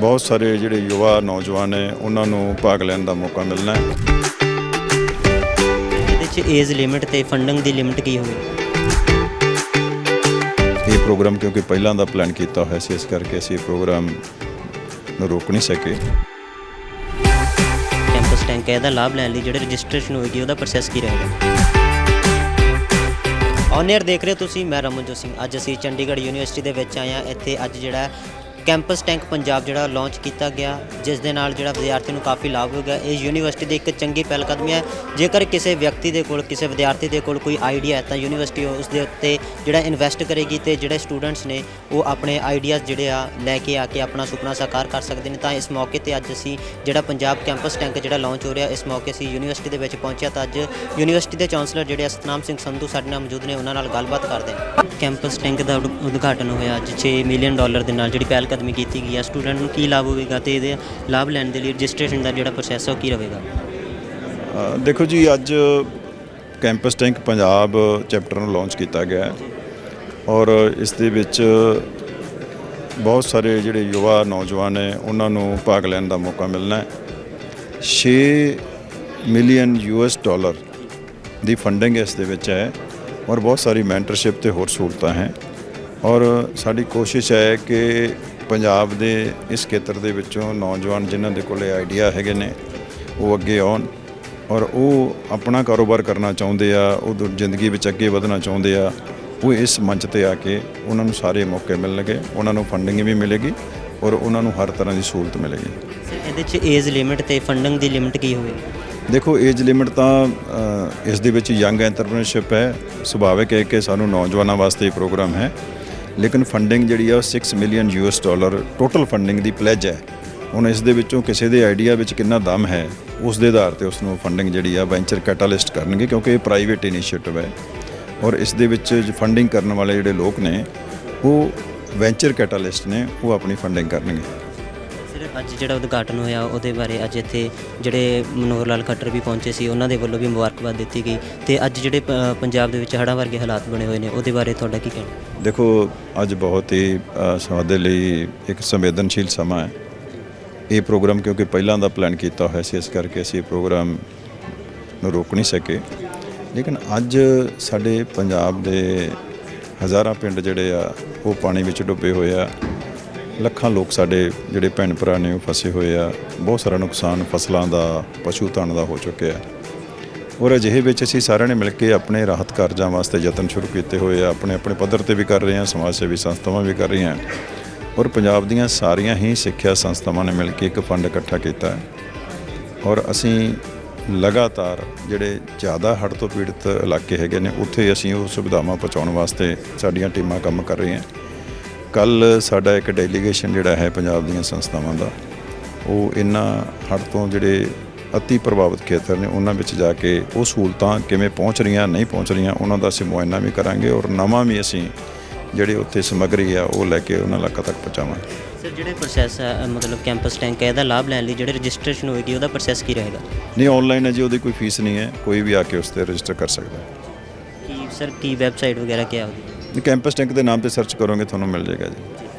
ਬਹੁਤ ਸਾਰੇ ਜਿਹੜੇ ਯੁਵਾ ਨੌਜਵਾਨ ਨੇ ਉਹਨਾਂ ਨੂੰ ਭਾਗ ਲੈਣ ਦਾ ਮੌਕਾ ਮਿਲਣਾ ਹੈ। ਇਹਦੇ 'ਚ ਏਜ ਲਿਮਿਟ ਤੇ ਫੰਡਿੰਗ ਦੀ ਲਿਮਿਟ ਕੀ ਹੋਵੇ ਇਹ ਪ੍ਰੋਗਰਾਮ ਕਿਉਂਕਿ ਪਹਿਲਾਂ ਦਾ ਪਲਾਨ ਕੀਤਾ ਹੋਇਆ ਸੀ ਇਸ ਕਰਕੇ ਅਸੀਂ ਇਹ ਪ੍ਰੋਗਰਾਮ ਨੂੰ ਰੋਕ ਨਹੀਂ ਸਕੇ। ਕੈਂਪਸ ਟੈਂਕ ਹੈ ਇਹਦਾ ਲਾਭ ਲੈਣ ਲਈ ਜਿਹੜੇ ਰਜਿਸਟ੍ਰੇਸ਼ਨ ਹੋਏਗੀ ਉਹਦਾ ਪ੍ਰੋਸੈਸ ਕੀ ਰਹੇਗਾ? ਔਨੇਅਰ ਦੇਖ ਰਹੇ ਹੋ ਤੁਸੀਂ ਮੈਂ ਰਮਨਜੋਤ ਸਿੰਘ। ਅੱਜ ਅਸੀਂ ਚੰਡੀਗੜ੍ਹ ਯੂਨੀਵਰਸਿਟੀ ਦੇ ਵਿੱਚ ਆਏ ਹਾਂ। ਇੱਥੇ ਅੱਜ ਜਿਹੜਾ ਕੈਂਪਸ ਟੈਂਕ ਪੰਜਾਬ ਜਿਹੜਾ ਲਾਂਚ ਕੀਤਾ ਗਿਆ, ਜਿਸ ਦੇ ਨਾਲ ਜਿਹੜਾ ਵਿਦਿਆਰਥੀ ਨੂੰ ਕਾਫੀ ਲਾਭ ਹੋਵੇਗਾ ਇਹ ਯੂਨੀਵਰਸਿਟੀ ਦੀ ਇੱਕ ਚੰਗੀ ਪਹਿਲਕਦਮੀ ਹੈ। ਜੇਕਰ ਕਿਸੇ ਵਿਅਕਤੀ ਦੇ ਕੋਲ, ਕਿਸੇ ਵਿਦਿਆਰਥੀ ਦੇ ਕੋਲ ਕੋਈ ਆਈਡੀਆ ਹੈ, ਤਾਂ ਯੂਨੀਵਰਸਿਟੀ ਉਸ ਦੇ ਉੱਤੇ ਜਿਹੜਾ ਇਨਵੈਸਟ ਕਰੇਗੀ ਤੇ ਜਿਹੜੇ ਸਟੂਡੈਂਟਸ ਨੇ, ਉਹ ਆਪਣੇ ਆਈਡੀਆਜ਼ ਜਿਹੜੇ ਆ, ਲੈ ਕੇ ਆ ਕੇ ਆਪਣਾ ਸੁਪਨਾ ਸਾਕਾਰ ਕਰ ਸਕਦੇ ਨੇ। ਤਾਂ ਇਸ ਮੌਕੇ ਤੇ ਅੱਜ ਅਸੀਂ ਜਿਹੜਾ ਪੰਜਾਬ ਕੈਂਪਸ ਟੈਂਕ ਜਿਹੜਾ ਲਾਂਚ ਹੋ ਰਿਹਾ, ਇਸ ਮੌਕੇ ਅਸੀਂ ਯੂਨੀਵਰਸਿਟੀ ਦੇ ਵਿੱਚ ਪਹੁੰਚਿਆ ਤਾਂ ਅੱਜ ਯੂਨੀਵਰਸਿਟੀ ਦੇ ਚਾਂਸਲਰ ਜਿਹੜੇ ਸਤਨਾਮ ਸਿੰਘ ਸੰਧੂ ਸਾਡੇ ਨਾਲ ਮੌਜੂਦ ਨੇ। ਉਹਨਾਂ ਨਾਲ ਗੱਲਬਾਤ ਕਰਦੇ ਹਾਂ। ਕੈਂਪਸ ਟੈਂਕ ਦਾ ਉਦ- ਉਦਘਾਟਨ ਹੋਇਆ। ਅੱਜ 6 ਮਿਲੀਅਨ ਡਾਲਰ ਦੇ ਨਾਲ ਜਿਹੜੀ ਪਹਿਲ ਕਦਮੀ ਕੀਤੀ ਗਈ ਹੈ ਸਟੂਡੈਂਟ ਨੂੰ ਕੀ ਲਾਭ ਹੋਵੇਗਾ ਤੇ ਇਹਦੇ ਲਾਭ ਲੈਣ ਦੇ ਲਈ ਰਜਿਸਟ੍ਰੇਸ਼ਨ ਦਾ ਜਿਹੜਾ ਪ੍ਰੋਸੈਸ ਹੈ ਉਹ ਕੀ ਰਹੇਗਾ? ਦੇਖੋ ਜੀ, ਅੱਜ ਕੈਂਪਸ ਟੈਂਕ ਪੰਜਾਬ ਚੈਪਟਰ ਨੂੰ ਲਾਂਚ ਕੀਤਾ ਗਿਆ ਹੈ ਔਰ ਇਸ ਦੇ ਵਿੱਚ ਬਹੁਤ ਸਾਰੇ ਜਿਹੜੇ ਯੁਵਾ ਨੌਜਵਾਨ ਨੇ, ਉਹਨਾਂ ਨੂੰ ਭਾਗ ਲੈਣ ਦਾ ਮੌਕਾ ਮਿਲਣਾ ਹੈ। 6 ਮਿਲੀਅਨ ਯੂਐਸ ਡਾਲਰ ਦੀ ਫੰਡਿੰਗ ਇਸ ਦੇ ਵਿੱਚ ਹੈ ਔਰ ਬਹੁਤ ਸਾਰੀ ਮੈਂਟਰਸ਼ਿਪ ਤੇ ਹੋਰ ਸਹੂਲਤਾਂ ਹੈ। ਔਰ ਸਾਡੀ ਕੋਸ਼ਿਸ਼ ਹੈ ਕਿ ਪੰਜਾਬ ਦੇ ਇਸ ਖੇਤਰ ਦੇ ਵਿੱਚੋਂ ਨੌਜਵਾਨ ਜਿਨ੍ਹਾਂ ਦੇ ਕੋਲੇ ਆਈਡੀਆ ਹੈਗੇ ਨੇ ਉਹ ਅੱਗੇ ਆਉਣ ਔਰ ਉਹ ਆਪਣਾ ਕਾਰੋਬਾਰ ਕਰਨਾ ਚਾਹੁੰਦੇ ਆ ਉਹ ਜ਼ਿੰਦਗੀ ਵਿੱਚ ਅੱਗੇ ਵਧਣਾ ਚਾਹੁੰਦੇ ਆ ਉਹ ਇਸ ਮੰਚ ਤੇ ਆ ਕੇ ਉਹਨਾਂ ਨੂੰ ਸਾਰੇ ਮੌਕੇ ਮਿਲਣਗੇ ਉਹਨਾਂ ਨੂੰ ਫੰਡਿੰਗ ਵੀ ਮਿਲੇਗੀ ਔਰ ਉਹਨਾਂ ਨੂੰ ਹਰ ਤਰ੍ਹਾਂ ਦੀ ਸਹੂਲਤ ਮਿਲੇਗੀ। ਇਹਦੇ 'ਚ ਏਜ ਲਿਮਿਟ ਤੇ ਫੰਡਿੰਗ ਦੀ ਲਿਮਿਟ ਕੀ ਹੋਵੇ? ਦੇਖੋ ਏਜ ਲਿਮਿਟ ਤਾਂ ਇਸ ਦੇ ਵਿੱਚ ਯੰਗ ਐਂਟਰਪ੍ਰੀਨਰਸ਼ਿਪ ਹੈ ਸੁਭਾਵਿਕ ਹੈ ਕਿ ਸਾਨੂੰ ਨੌਜਵਾਨਾਂ ਵਾਸਤੇ ਇਹ ਪ੍ਰੋਗਰਾਮ ਹੈ। ਲੇਕਿਨ ਫੰਡਿੰਗ ਜਿਹੜੀ ਆ ਉਹ 6 million US dollar total funding ਦੀ ਪਲੇਜ ਹੈ। ਹੁਣ ਇਸ ਦੇ ਵਿੱਚੋਂ ਕਿਸੇ ਦੇ ਆਈਡੀਆ ਵਿੱਚ ਕਿੰਨਾ ਦਮ ਹੈ, ਉਸ ਦੇ ਆਧਾਰ ਤੇ ਉਸ ਨੂੰ ਫੰਡਿੰਗ ਜਿਹੜੀ ਆ ਵੈਂਚਰ ਕੈਟਾਲਿਸਟ ਕਰਨਗੇ ਕਿਉਂਕਿ ਇਹ ਪ੍ਰਾਈਵੇਟ ਇਨੀਸ਼ੀਏਟਿਵ ਹੈ। ਔਰ ਇਸ ਦੇ ਵਿੱਚ ਫੰਡਿੰਗ ਕਰਨ ਵਾਲੇ ਜਿਹੜੇ ਲੋਕ ਨੇ, ਉਹ ਵੈਂਚਰ ਕੈਟਾਲਿਸਟ ਨੇ, ਉਹ ਆਪਣੀ ਫੰਡਿੰਗ ਕਰਨਗੇ। ਅੱਜ ਜਿਹੜਾ ਉਦਘਾਟਨ ਹੋਇਆ ਉਹਦੇ ਬਾਰੇ ਅੱਜ ਇੱਥੇ ਜਿਹੜੇ ਮਨੋਹਰ ਲਾਲ ਖੱਟਰ ਵੀ ਪਹੁੰਚੇ ਸੀ ਉਹਨਾਂ ਦੇ ਵੱਲੋਂ ਵੀ ਮੁਬਾਰਕਬਾਦ ਦਿੱਤੀ ਗਈ ਤੇ ਅੱਜ ਜਿਹੜੇ ਪ- ਪੰਜਾਬ ਦੇ ਵਿੱਚ ਹੜ੍ਹਾਂ ਵਰਗੇ ਹਾਲਾਤ ਬਣੇ ਹੋਏ ਨੇ ਉਹਦੇ ਬਾਰੇ ਤੁਹਾਡਾ ਕੀ ਕਹਿਣਾ? ਦੇਖੋ ਅੱਜ ਬਹੁਤ ਹੀ ਅ, ਸਾਡੇ ਲਈ ਇੱਕ ਸੰਵੇਦਨਸ਼ੀਲ ਸਮਾਂ ਹੈ। ਇਹ ਪ੍ਰੋਗਰਾਮ ਕਿਉਂਕਿ ਪਹਿਲਾਂ ਦਾ ਪਲਾਨ ਕੀਤਾ ਹੋਇਆ ਸੀ ਇਸ ਕਰਕੇ ਅਸੀਂ ਇਹ ਪ੍ਰੋਗਰਾਮ ਨੂੰ ਰੋਕ ਨਹੀਂ ਸਕੇ। ਲੇਕਿਨ ਅੱਜ ਸਾਡੇ ਪੰਜਾਬ ਦੇ ਹਜ਼ਾਰਾਂ ਪਿੰਡ ਜਿਹੜੇ ਆ ਉਹ ਪਾਣੀ ਵਿੱਚ ਡੁੱਬੇ ਹੋਏ ਆ। ਲੱਖਾਂ ਲੋਕ ਸਾਡੇ ਜਿਹੜੇ ਭੈਣ ਭਰਾ ਨੇ ਉਹ ਫਸੇ ਹੋਏ ਆ। ਬਹੁਤ ਸਾਰਾ ਨੁਕਸਾਨ ਫਸਲਾਂ ਦਾ, ਪਸ਼ੂ ਧਨ ਦਾ ਹੋ ਚੁੱਕਿਆ। ਔਰ ਅਜਿਹੇ ਵਿੱਚ ਅਸੀਂ ਸਾਰਿਆਂ ਨੇ ਮਿਲ ਕੇ ਆਪਣੇ ਰਾਹਤ ਕਾਰਜਾਂ ਵਾਸਤੇ ਯਤਨ ਸ਼ੁਰੂ ਕੀਤੇ ਹੋਏ ਆ। ਆਪਣੇ ਆਪਣੇ ਪੱਧਰ ਤੇ ਵੀ ਕਰ ਰਹੇ ਹਾਂ ਸਮਾਜ ਸੇਵੀ ਸੰਸਥਾਵਾਂ ਵੀ ਕਰ ਰਹੀਆਂ। ਔਰ ਪੰਜਾਬ ਦੀਆਂ ਸਾਰੀਆਂ ਹੀ ਸਿੱਖਿਆ ਸੰਸਥਾਵਾਂ ਨੇ ਮਿਲ ਕੇ ਇੱਕ ਫੰਡ ਇਕੱਠਾ ਕੀਤਾ ਹੈ। ਔਰ ਅਸੀਂ ਲਗਾਤਾਰ ਜਿਹੜੇ ਜ਼ਿਆਦਾ ਹੜ੍ਹ ਤੋਂ ਪੀੜਤ ਇਲਾਕੇ ਹੈਗੇ ਨੇ, ਉੱਥੇ ਅਸੀਂ ਉਹ ਸੁਵਿਧਾਵਾਂ ਪਹੁੰਚਾਉਣ ਵਾਸਤੇ ਸਾਡੀਆਂ ਟੀਮਾਂ ਕੰਮ ਕਰ ਰਹੀਆਂ। ਕੱਲ ਸਾਡਾ ਇੱਕ ਡੈਲੀਗੇਸ਼ਨ ਜਿਹੜਾ ਹੈ ਪੰਜਾਬ ਦੀਆਂ ਸੰਸਥਾਵਾਂ ਦਾ ਉਹ ਇਹਨਾਂ ਹੜ੍ਹ ਤੋਂ ਜਿਹੜੇ ਅਤੀ ਪ੍ਰਭਾਵਿਤ ਖੇਤਰ ਨੇ ਉਹਨਾਂ ਵਿੱਚ ਜਾ ਕੇ ਉਹ ਸਹੂਲਤਾਂ ਕਿਵੇਂ ਪਹੁੰਚ ਰਹੀਆਂ ਨਹੀਂ ਪਹੁੰਚ ਰਹੀਆਂ ਉਹਨਾਂ ਦਾ ਅਸੀਂ ਮੁਆਇਨਾ ਵੀ ਕਰਾਂਗੇ ਔਰ ਨਵਾਂ ਵੀ ਅਸੀਂ ਜਿਹੜੇ ਉੱਥੇ ਸਮੱਗਰੀ ਆ ਉਹ ਲੈ ਕੇ ਉਹਨਾਂ ਇਲਾਕਾ ਤੱਕ ਪਹੁੰਚਾਵਾਂਗੇ। ਸਰ ਜਿਹੜੇ ਪ੍ਰੋਸੈਸ ਹੈ ਮਤਲਬ ਕੈਂਪਸ ਟੈਂਕ ਹੈ ਇਹਦਾ ਲਾਭ ਲੈਣ ਲਈ ਜਿਹੜੇ ਰਜਿਸਟ੍ਰੇਸ਼ਨ ਹੋਏਗੀ ਉਹਦਾ ਪ੍ਰੋਸੈਸ ਕੀ ਰਹੇਗਾ? ਨਹੀਂ ਆਨਲਾਈਨ ਹੈ ਜੀ ਉਹਦੀ ਕੋਈ ਫੀਸ ਨਹੀਂ ਹੈ ਕੋਈ ਵੀ ਆ ਕੇ ਉਸ ਤੇ ਰਜਿਸਟਰ ਕਰ ਸਕਦਾ। ਹੈ ਕੀ ਸਰ ਕੀ ਵੈਬਸਾਈਟ ਵਗੈਰਾ ਕੀ ਆਉਗੀ ਕੈਂਪਸ ਟੈਂਕ ਦੇ ਨਾਮ ਤੇ ਸਰਚ ਕਰੋਗੇ ਤੁਹਾਨੂੰ ਮਿਲ ਜਾਏਗਾ ਜੀ।